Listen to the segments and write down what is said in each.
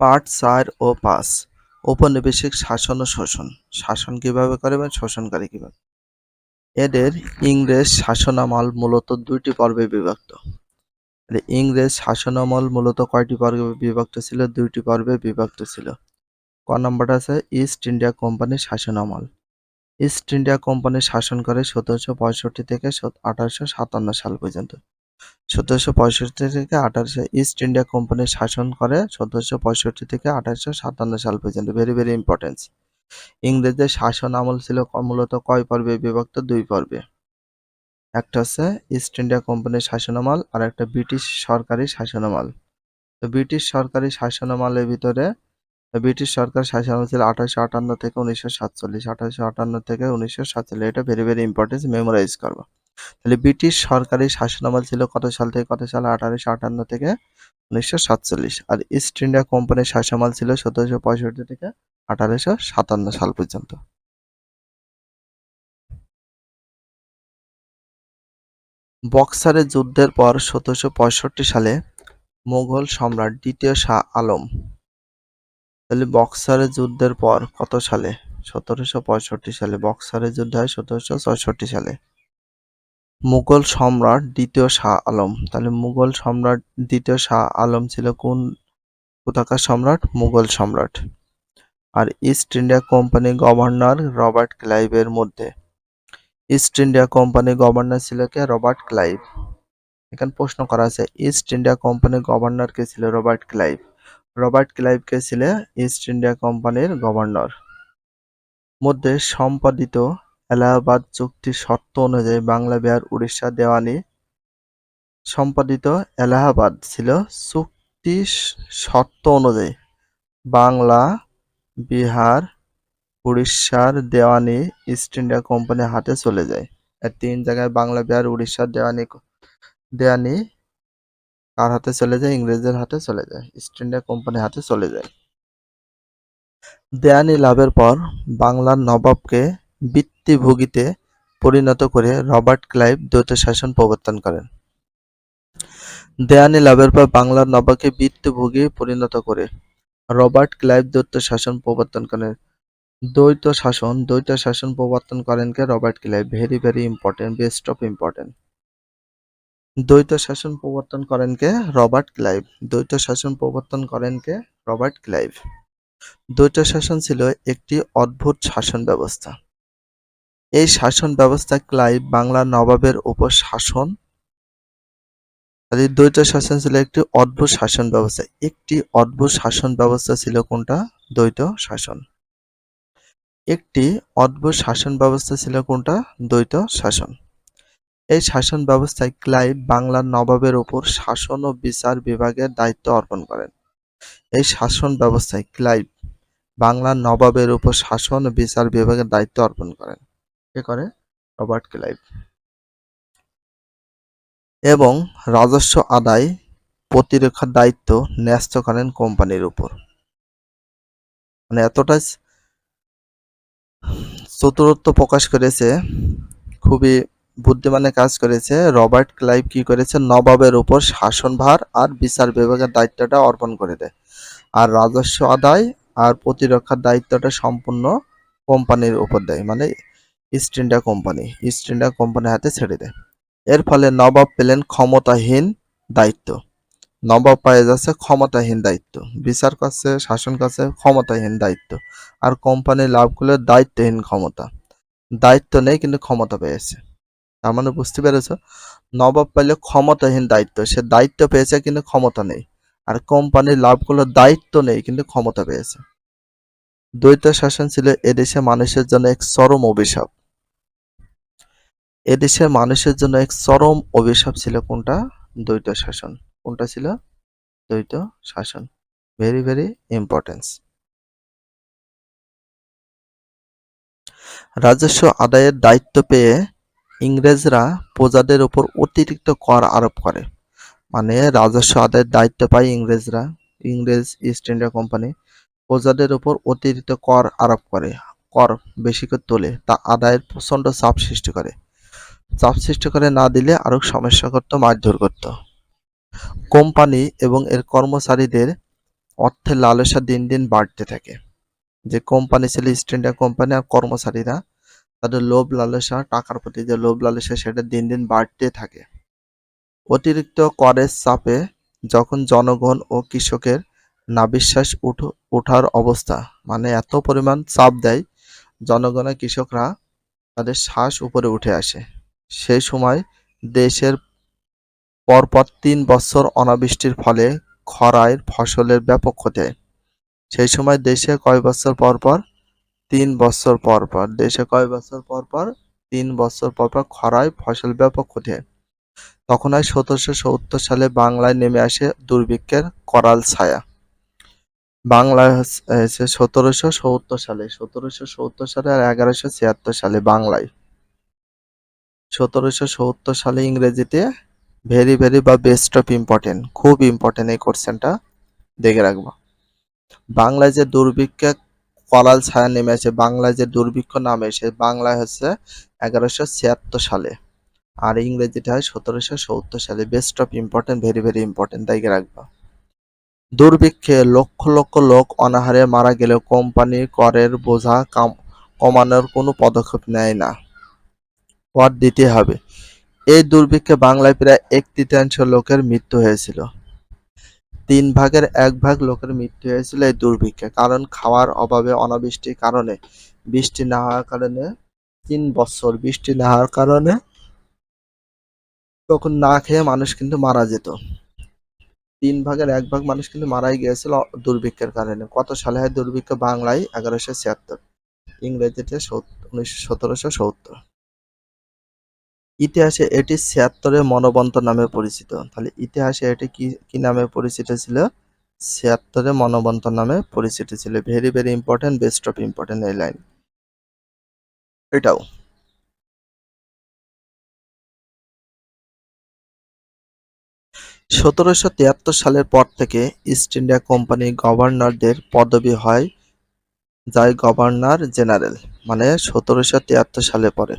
Part চার ও পাঁচ। ঔপনিবেশিক শাসন ও শোষণ। শাসন কীভাবে করে এবং শোষণকারী কীভাবে? এদের ইংরেজ শাসনামল মূলত দুইটি পর্বে বিভক্ত। ইংরেজ শাসনামল মূলত কয়টি পর্বে বিভক্ত ছিল? দুইটি পর্বে বিভক্ত ছিল। ক নম্বরটা আছে ইস্ট ইন্ডিয়া কোম্পানির শাসনামল। ইস্ট ইন্ডিয়া কোম্পানি শাসন করে সতেরোশো পঁয়ষট্টি থেকে আঠারোশো সাতান্ন সাল পর্যন্ত। সতেরোশো পঁয়ষট্টি থেকে আঠারোশো ইস্ট ইন্ডিয়া কোম্পানি শাসন করে সতেরোশো পঁয়ষট্টি থেকে আঠারোশো সাতান্ন সাল পর্যন্ত। ভেরি ভেরি ইম্পর্টেন্স ইংরেজদের শাসন আমল ছিল মূলত কয় পর্বে বিভক্ত? দুই পর্বে। একটা হচ্ছে ইস্ট ইন্ডিয়া কোম্পানির শাসনামল আর একটা ব্রিটিশ সরকারি শাসনামল তো ব্রিটিশ সরকারি শাসনামলের ভিতরে ব্রিটিশ সরকার শাসনামল ছিল আঠারোশো আটান্ন থেকে উনিশশো সাতচল্লিশ, আঠারোশো আটান্ন থেকে উনিশশো সাতচল্লিশ। এটা ভেরি ভেরি ইম্পর্টেন্স মেমোরাইজ করব। তাহলে ব্রিটিশ সরকারি শাসনামল ছিল কত সাল থেকে কত সাল? আঠারোশো আটান্ন থেকে উনিশশো সাতচল্লিশ। আর ইস্ট ইন্ডিয়া কোম্পানির শাসনামল ছিল সতেরোশো পঁয়ষট্টি থেকে আঠারোশো সাতান্ন সাল পর্যন্ত। বক্সারের যুদ্ধের পর সতেরোশো পঁয়ষট্টি সালে মুঘল সম্রাট দ্বিতীয় শাহ আলম। তাহলে বক্সারের যুদ্ধের পর কত সালে? সতেরোশো পঁয়ষট্টি সালে। বক্সারের যুদ্ধ হয় সতেরোশো ছয়ষট্টি সালে। মুঘল সম্রাট দ্বিতীয় শাহ আলম। তাহলে মুঘল সম্রাট দ্বিতীয় শাহ আলম ছিল কোন কোথাকার সম্রাট? মুঘল সম্রাট। আর East India company governor Robert ক্লাইভের মধ্যে। ইস্ট ইন্ডিয়া কোম্পানি গভর্নর ছিল কে? Robert Clive. এখানে প্রশ্ন করা আছে ইস্ট ইন্ডিয়া কোম্পানি গভর্নর কে ছিল রবার্ট ক্লাইভ? রবার্ট ক্লাইভ কে ছিল ইস্ট ইন্ডিয়া কোম্পানির গভর্নর মধ্যে সম্পাদিত এলাহাবাদ চুক্তির শর্ত অনুযায়ী বাংলা, বিহার, উড়িষ্যা, দেওয়ানি সম্পাদিত এলাহাবাদ ছিল চুক্তি শর্ত অনুযায়ী বাংলা, বিহার, উড়িষ্যার দেওয়ানি ইস্ট ইন্ডিয়া কোম্পানির হাতে চলে যায়। আর তিন জায়গায় বাংলা, বিহার, উড়িষ্যার দেওয়ানি দেওয়ানি কার হাতে চলে যায়? ইংরেজদের হাতে চলে যায়। ইস্ট ইন্ডিয়া কোম্পানির হাতে চলে যায়। দেওয়ানি লাভের পর বাংলার নবাবকে বৃত্তিভোগীতে পরিণত করে রবার্ট ক্লাইভ দ্বৈত শাসন প্রবর্তন করেন। দেয়ানি লাভের পর বাংলার নবাবকে বৃত্তিভোগী পরিণত করে রবার্ট ক্লাইভ দ্বৈত শাসন প্রবর্তন করেন। দ্বৈত শাসন দ্বৈত শাসন প্রবর্তন করেন কে Robert Clive? Very very important, best of important. দ্বৈত শাসন প্রবর্তন করেন কে রবার্ট ক্লাইভ? দ্বৈত শাসন প্রবর্তন করেন কে রবার্ট ক্লাইভ? দ্বৈত শাসন ছিল একটি অদ্ভুত শাসন ব্যবস্থা। এই শাসন ব্যবস্থা ক্লাইভ বাংলার নবাবের উপর শাসন? দ্বৈত শাসন ছিল একটি অদ্ভুত শাসন ব্যবস্থা। একটি অদ্ভুত শাসন ব্যবস্থা ছিল কোনটা? দ্বৈত শাসন। একটি অদ্ভুত শাসন ব্যবস্থা ছিল কোনটা? দ্বৈত শাসন। এই শাসন ব্যবস্থায় ক্লাইভ বাংলার নবাবের উপর শাসন ও বিচার বিভাগের দায়িত্ব অর্পণ করেন? এই শাসন ব্যবস্থায় ক্লাইভ বাংলার নবাবের উপর শাসন ও বিচার বিভাগের দায়িত্ব অর্পণ করেন? কে করে? Robert Clive. এবং রাজস্ব আদায় প্রতিরক্ষার দায়িত্ব ন্যস্ত করেন কোম্পানির উপর। মানে এতটাই চতুরত্ব প্রকাশ করেছে, খুবই বুদ্ধিমানের কাজ করেছে। রবার্ট ক্লাইভ কি করেছে? নবাবের উপর শাসনভার আর বিচার বিভাগের দায়িত্বটা অর্পণ করে দেয়। আর রাজস্ব আদায় আর প্রতিরক্ষার দায়িত্বটা সম্পূর্ণ কোম্পানির উপর দেয়। মানে East India company East India কোম্পানির হাতে ছেড়ে দেয়। এর ফলে নবাব পেলেন ক্ষমতাহীন দায়িত্ব। নবাব পায়ে যাচ্ছে ক্ষমতাহীন দায়িত্ব। বিচার করছে শাসন করছে ক্ষমতাহীন দায়িত্ব। আর কোম্পানি লাভ করলে দায়িত্বহীন ক্ষমতা। দায়িত্ব নেই, কিন্তু ক্ষমতা পেয়েছে। তার মানে বুঝতে পেরেছ? নবাব পাইলে ক্ষমতাহীন দায়িত্ব। সে দায়িত্ব পেয়েছে, কিন্তু ক্ষমতা নেই। আর কোম্পানির লাভ করলে দায়িত্ব নেই, কিন্তু ক্ষমতা পেয়েছে। দ্বৈত শাসন ছিল এদেশে মানুষের জন্য এক চরম অভিশাপ। এদেশের মানুষের জন্য এক চরম অভিশাপ ছিল কোনটা? দ্বৈত শাসন। কোনটা ছিল? দ্বৈত শাসন। ভেরি ভেরি ইম্পর্টেন্স রাজস্ব আদায়ের দায়িত্ব পেয়ে ইংরেজরা প্রজাদের উপর অতিরিক্ত কর আরোপ করে। মানে রাজস্ব আদায়ের দায়িত্ব পায় ইংরেজরা। ইংরেজ ইস্ট ইন্ডিয়া কোম্পানি প্রজাদের উপর অতিরিক্ত কর আরোপ করে। কর বেশি করে তোলে। তা আদায়ের প্রচণ্ড চাপ সৃষ্টি করে। চাপ সৃষ্টি করে না দিলে আরও সমস্যা করতো, মারধর করত। কোম্পানি এবং এর কর্মচারীদের অর্থের লালসা দিন দিন বাড়তে থাকে। যে কোম্পানি ছিল ইস্ট ইন্ডিয়া কোম্পানি আর কর্মচারীরা, তাদের লোভ লালসা, টাকার প্রতি যে লোভ লালসা, সেটা দিন দিন বাড়তে থাকে। অতিরিক্ত করের চাপে যখন জনগণ ও কৃষকের নাবিশ্বাস উঠ ওঠার অবস্থা মানে এত পরিমাণ চাপ দেয়, জনগণের কৃষকরা তাদের শ্বাস উপরে উঠে আসে। সেই সময় দেশের পরপর তিন বছর অনাবৃষ্টির ফলে খরায় ফসলের ব্যাপক ক্ষতি সেই সময় দেশে কয় বছর পর পর? তিন বছর পর পর। দেশে কয় বছর পর পর? তিন বছর পর পর খরায় ফসল ব্যাপক ক্ষতি তখন হয় সতেরোশো সত্তর সালে বাংলায় নেমে আসে দুর্ভিক্ষের করাল ছায়া। বাংলায় হচ্ছে সতেরোশো সত্তর সালে। সতেরোশো সত্তর সালে আর এগারোশো ছিয়াত্তর সালে বাংলায়। সতেরোশো সত্তর সালে ইংরেজিতে ভেরি ভেরি বা বেস্ট অফ ইম্পর্টেন্ট খুব ইম্পর্টেন্ট এই কোশ্চেনটা দেখে রাখব। বাংলায় যে দুর্ভিক্ষে করাল ছায়া নেমে আসে, বাংলায় যে দুর্ভিক্ষ নামে সে বাংলায় হচ্ছে এগারোশো ছিয়াত্তর সালে। আর ইংরেজিটা হয় সতেরোশো সত্তর সালে best of important very very important তাই রাখব। দুর্ভিক্ষে লক্ষ লক্ষ লোক অনাহারে মারা গেলেও কোম্পানি করের বোঝা কমানোর কোনো পদক্ষেপ নেয় না। কর দিতে হবে। এই দুর্ভিক্ষে বাংলায় প্রায় এক তৃতীয়াংশ লোকের মৃত্যু হয়েছিল। তিন ভাগের এক ভাগ লোকের মৃত্যু হয়েছিল এই দুর্ভিক্ষে। কারণ খাওয়ার অভাবে, অনাবৃষ্টির কারণে, বৃষ্টি না হওয়ার কারণে, তিন বছর বৃষ্টি না হওয়ার কারণে তখন না খেয়ে মানুষ কিন্তু মারা যেত। তিন ভাগের এক ভাগ মানুষ কিন্তু মারাই গিয়েছিল দুর্ভিক্ষের কারণে। কত সালে হয় দুর্ভিক্ষ? বাংলায় এগারোশো ছিয়াত্তর। ইংরেজিতে উনিশশো সতেরোশো সত্তর। ইতিহাসে এটি ছিয়াত্তরের মনবন্ত নামে পরিচিত। তাহলে ইতিহাসে এটি কি কি নামে পরিচিত ছিল? ছিয়াত্তরের মনবন্ত নামে পরিচিত ছিল। Very very important best of important এই লাইন এটাও। সতেরোশো তিয়াত্তর সালের পর থেকে ইস্ট ইন্ডিয়া কোম্পানির গভর্নরদের পদবি হয়, যায় গভর্নর জেনারেল মানে সতেরোশো তিয়াত্তর সালে পরে।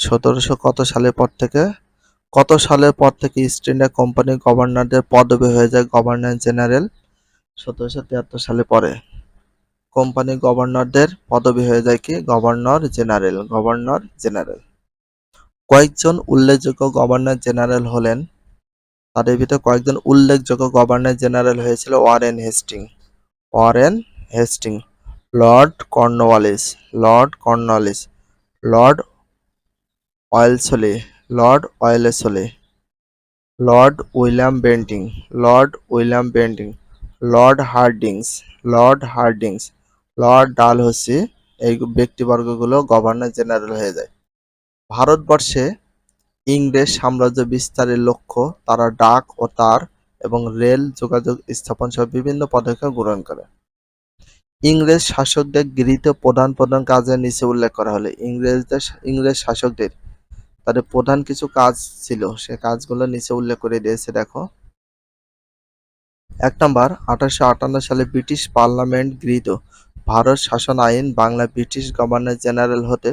সতেরোশো কত সালের পর থেকে? কত সালের পর থেকে ইস্ট ইন্ডিয়া কোম্পানির গভর্নরদের পদবি হয়ে যায় গভর্নর জেনারেল সতেরোশো তিয়াত্তর সালে পরে। কোম্পানি গভর্নরদের পদবি হয়ে যায় কি? গভর্নর জেনারেল গভর্নর জেনারেল কয়েকজন উল্লেখযোগ্য গভর্নর জেনারেল হলেন। তাদের ভিতরে কয়েকজন উল্লেখযোগ্য গভর্নর জেনারেল হয়েছিল Warren Hasting Warren Hasting Lord Cornwallis Lord Cornwallis Lord Wellesley Lord Wellesley Lord William Bentinck, Lord William Bentinck, Lord Hardings Lord Hardings, Lord Dalhousie এই ব্যক্তিবর্গগুলো গভর্নর জেনারেল হয়ে যায়। ভারতবর্ষে ইংরেজ সাম্রাজ্য বিস্তারের লক্ষ্য তারা ডাক ও তার এবং রেল যোগাযোগ স্থাপন সহ বিভিন্ন পদক্ষেপ গ্রহণ করে। ইংরেজ শাসকদের গৃহীত প্রধান প্রধান কাজের নিচে উল্লেখ করা হলে ইংরেজদের, ইংরেজ শাসকদের তাদের প্রধান কিছু কাজ ছিল, সে কাজগুলো নিচে উল্লেখ করে দিয়েছে, দেখো। এক নম্বর, আঠারোশো আটান্ন সালে ব্রিটিশ পার্লামেন্ট গৃহীত। ভারত শাসন আইন বাংলা ব্রিটিশ গভর্নর জেনারেল হতে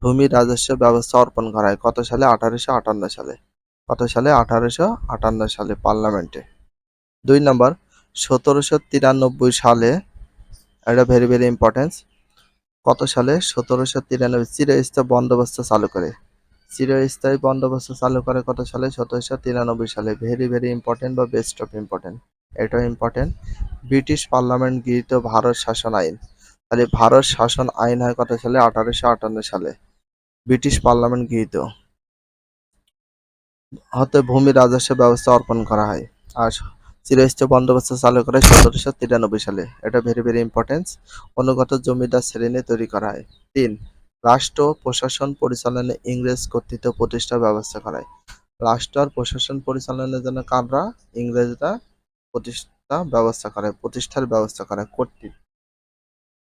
ভূমি রাজস্ব ব্যবস্থা অর্পণ করা হয়। কত সালে? আঠারোশো আটান্ন সালে। কত সালে? আঠারোশো আটান্ন সালে পার্লামেন্টে। দুই নম্বর, সতেরোশো তিরানব্বই সালে, এটা ভেরি ভেরি ইম্পর্টেন্স কত সালে? সতেরোশো তিরানব্বই, চিরস্থায়ী বন্দোবস্ত চালু করে। চিরস্থায়ী বন্দোবস্ত চালু করে কত সালে? সতেরোশো তিরানব্বই সালে। ভেরি ভেরি ইম্পর্টেন্ট বা বেস্ট অফ ইম্পর্টেন্ট এটাও ইম্পর্টেন্ট ব্রিটিশ পার্লামেন্ট গৃহীত ভারত শাসন আইন। তাহলে ভারত শাসন আইন হয় কত সালে? আঠারোশো আটান্ন সালে। ব্রিটিশ পার্লামেন্ট গৃহীত। হতে ভূমি রাজস্ব ব্যবস্থা অর্পণ করা হয়। আর চিরস্থায়ী বন্দোবস্ত চালু করে সতেরোশো তিরানব্বই সালে। এটা ভেরি ভেরি ইম্পর্টেন্স অনুগত জমিদার শ্রেণি তৈরি করা হয়। তিন রাষ্ট্র প্রশাসন পরিচালনে ইংরেজ কর্তৃত্ব প্রতিষ্ঠার ব্যবস্থা করায়। রাষ্ট্র আর প্রশাসন পরিচালনার জন্য কাররা ইংরেজরা প্রতিষ্ঠা ব্যবস্থা করে প্রতিষ্ঠার ব্যবস্থা করে কর্তৃত্ব।